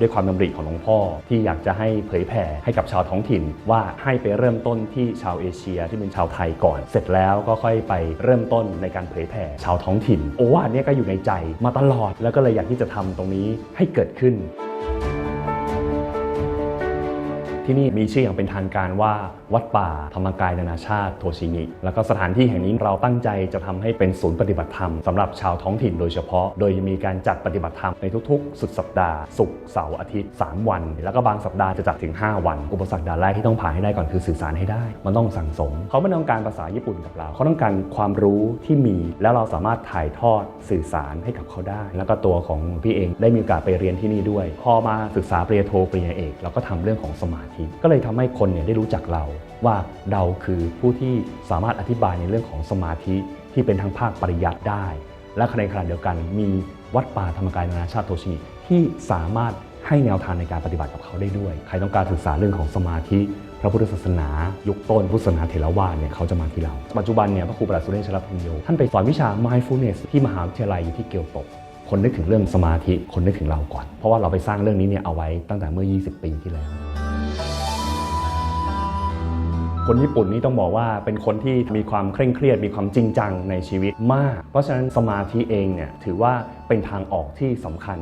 ด้วยความดำริของหลวงพ่อ ที่อยากจะให้เผยแผ่ให้กับชาวท้องถิ่น ว่าให้ไปเริ่มต้นที่ชาวเอเชียที่เป็นชาวไทยก่อน เสร็จแล้วก็ค่อยไปเริ่มต้นในการเผยแผ่ชาวท้องถิ่น โอ้อันเนี้ยก็อยู่ในใจมาตลอดแล้วก็เลยอยากที่จะทำตรงนี้ให้เกิดขึ้น ที่นี่มีชื่ออย่างเป็นทางการว่าวัดป่าธรรมกายนานาชาติโทชิงิแล้วก็สถานที่แห่งนี้เราตั้งใจจะทำให้เป็นศูนย์ปฏิบัติธรรมสำหรับชาวท้องถิ่นโดยเฉพาะ โดยมีการจัดปฏิบัติธรรมในทุกๆ สุดสัปดาห์ศุกร์เสาร์อาทิตย์ 3 วัน แล้วก็บางสัปดาห์จะจัดถึง 5 วัน อุปสรรคด่านแรกที่ต้องผ่านให้ได้ก่อนคือสื่อสารให้ได้ มันต้องสั่งสม เขาไม่ต้องการภาษาญี่ปุ่นกับเรา เขาต้องการความรู้ที่มี แล้วเราสามารถถ่ายทอดสื่อสารให้กับเขาได้ แล้วก็ตัวของพี่เองได้มีโอกาสไปเรียนที่นี่ด้วย พอมาศึกษาปริญญาโทปริญญาเอกเราก็ทำเรื่องของสมาธิก็เลยทำให้คนเนี่ยได้รู้จักเราว่าเราคือผู้ที่สามารถอธิบายในเรื่องของสมาธิที่เป็นทั้งภาคปริยัติได้ และในขณะเดียวกันมีวัดป่าธรรมกายนานาชาติโทชิที่สามารถให้แนวทางในการปฏิบัติกับเขาได้ด้วย ใครต้องการศึกษาเรื่องของสมาธิ พระพุทธศาสนา ยุคต้นพุทธศาสนาเถรวาทเนี่ยเขาจะมาที่เรา ปัจจุบันเนี่ยพระครูประหลัดสุเรศชลพันโยท่านไปสอนวิชา mindfulness ที่มหาวิทยาลัยอยู่ที่เกียวโตคนนึกถึงเรื่องสมาธิ คนนึกถึงเราก่อน เพราะว่าเราไปสร้างเรื่องนี้เนี่ยเอาไว้ตั้งแต่เมื่อ 20 ปีที่แล้ว คนญี่ปุ่นนี่ต้องบอกว่าเป็นคนที่มีความเคร่งเครียดมีความจริงจังในชีวิตมาก เพราะฉะนั้นสมาธิเองเนี่ยถือว่าเป็นทางออกที่สำคัญ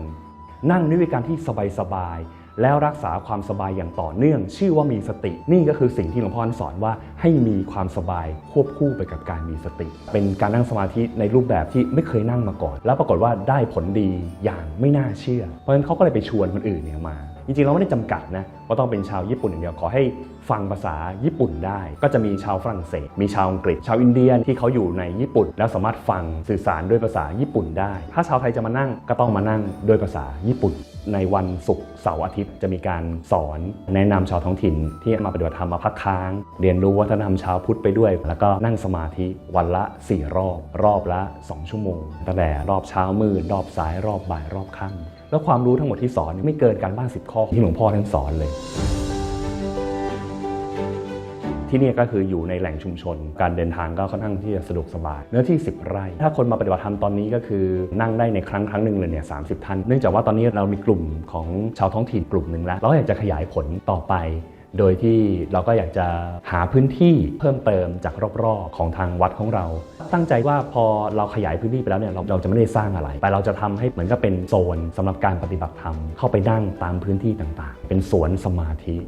นั่งด้วยวิการที่สบายๆแล้วรักษาความสบายอย่างต่อเนื่อง ชื่อว่ามีสติ นี่ก็คือสิ่งที่หลวงพ่อสอนว่าให้มีความสบายควบคู่ไปกับการมีสติ เป็นการนั่งสมาธิในรูปแบบที่ไม่เคยนั่งมาก่อน แล้วปรากฏว่าได้ผลดีอย่างไม่น่าเชื่อ เพราะฉะนั้นเขาก็เลยไปชวนคนอื่นเนี่ยมา จริงๆเราไม่ได้จำกัดนะว่าต้องเป็นชาวญี่ปุ่นอย่างเดียวขอให้ฟังภาษาญี่ปุ่นได้ ก็จะมีชาวฝรั่งเศส มีชาวอังกฤษ ชาวอินเดียที่เขาอยู่ในญี่ปุ่น แล้วสามารถฟังสื่อสารด้วยภาษาญี่ปุ่นได้ ถ้าชาวไทยจะมานั่งก็ต้องมานั่งด้วยภาษาญี่ปุ่น ในวันศุกร์เสาร์อาทิตย์จะมีการสอน แนะนำชาวท้องถิ่นที่มาปฏิบัติธรรมมาพักค้าง เรียนรู้วัฒนธรรมชาวพุทธไปด้วย แล้วก็นั่งสมาธิวันละ 4 รอบ รอบละ 2 ชั่วโมงตั้งแต่รอบเช้ามืดรอบสายรอบบ่ายรอบค่ำ แล้วความรู้ทั้งหมดที่สอนไม่เกินการบ้าน 10 ข้อที่หลวงพ่อท่านสอนเลย ที่นี่ก็คืออยู่ในแหล่งชุมชน การเดินทางก็ค่อนข้างที่จะสะดวกสบาย เนื้อที่ 10 ไร่ ถ้าคนมาปฏิบัติธรรมตอนนี้ก็คือนั่งได้ในครั้งครั้งหนึ่งเลยเนี่ยสาท่าน เนื่องจากว่าตอนนี้เรามีกลุ่มของชาวท้องถิ่นกลุ่มหนึ่งแล้ว เราอยากจะขยายผลต่อไป โดยที่เราก็อยากจะหาพื้นที่เพิ่มเติมจากรอบๆ ของทางวัดของเรา ตั้งใจว่าพอเราขยายพื้นที่ไปแล้วเนี่ยเราเราจะไม่ได้สร้างอะไร แต่เราจะทำให้เหมือนกับเป็นโซนสำหรับการปฏิบัติธรรมเข้าไปนั่งตามพื้นที่ต่างๆ เป็นสวนสมาธิ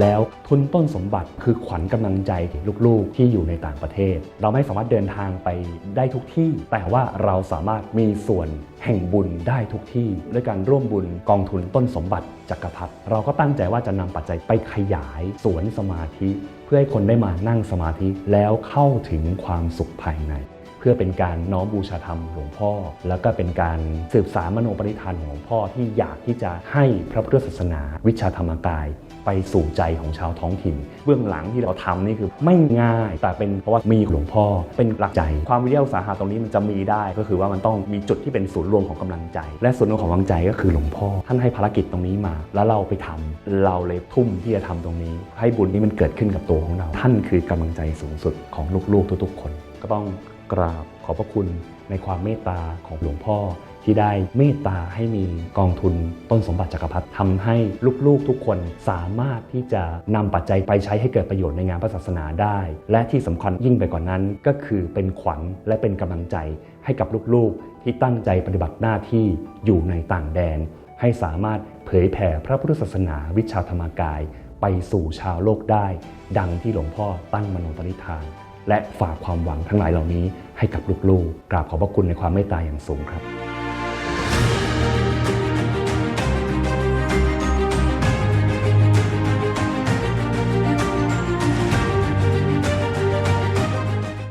แล้วทุนต้นสมบัติคือขวัญกำลังใจถึงลูกๆ ที่อยู่ในต่างประเทศ เราไม่สามารถเดินทางไปได้ทุกที่ แต่ว่าเราสามารถมีส่วนแห่งบุญได้ทุกที่ ด้วยการร่วมบุญกองทุนต้นสมบัติจักรพรรดิเราก็ตั้งใจว่าจะนำปัจจัยไปขยายสวนสมาธิ เพื่อให้คนได้มานั่งสมาธิแล้วเข้าถึงความสุขภายในเพื่อเป็นการน้อมบูชาธรรมหลวงพ่อ แล้วก็เป็นการสืบสารมโนปณิธานของหลวงพ่อที่อยากที่จะให้พระพุทธศาสนา วิชาธรรมกาย ไปสู่ใจของชาวท้องถิ่น เบื้องหลังที่เราทำนี่คือไม่ง่าย แต่เป็นเพราะว่ามีหลวงพ่อเป็นหลักใจ ความวิทยาอุตสาหะตรงนี้มันจะมีได้ ก็คือว่ามันต้องมีจุดที่เป็นศูนย์รวมของกำลังใจ และศูนย์รวมของกำลังใจก็คือหลวงพ่อ ท่านให้ภารกิจตรงนี้มา แล้วเราไปทำเราเลยทุ่มที่จะทำตรงนี้ ให้บุญนี้มันเกิดขึ้นกับตัวของเรา ท่านคือกำลังใจสูงสุดของลูกๆทุกๆ คน ก็ต้องกราบขอบพระคุณในความเมตตาของหลวงพ่อ ที่ได้เมตตาให้มีกองทุนต้นสมบัติจักรพรรดิทำให้ลูกๆทุกคนสามารถที่จะนำปัจจัยไปใช้ให้เกิดประโยชน์ในงานพระศาสนาได้ และที่สำคัญยิ่งไปกว่านนั้น ก็คือเป็นขวัญและเป็นกำลังใจให้กับลูกๆ ที่ตั้งใจปฏิบัติหน้าที่อยู่ในต่างแดน ให้สามารถเผยแผ่พระพุทธศาสนาวิชาธรรมกาย ไปสู่ชาวโลกได้ ดังที่หลวงพ่อตั้งมโนปณิธาน และฝากความหวังทั้งหลายเหล่านี้ให้กับลูกๆกราบขอบพระคุณในความเมตตาอย่างสูงครับ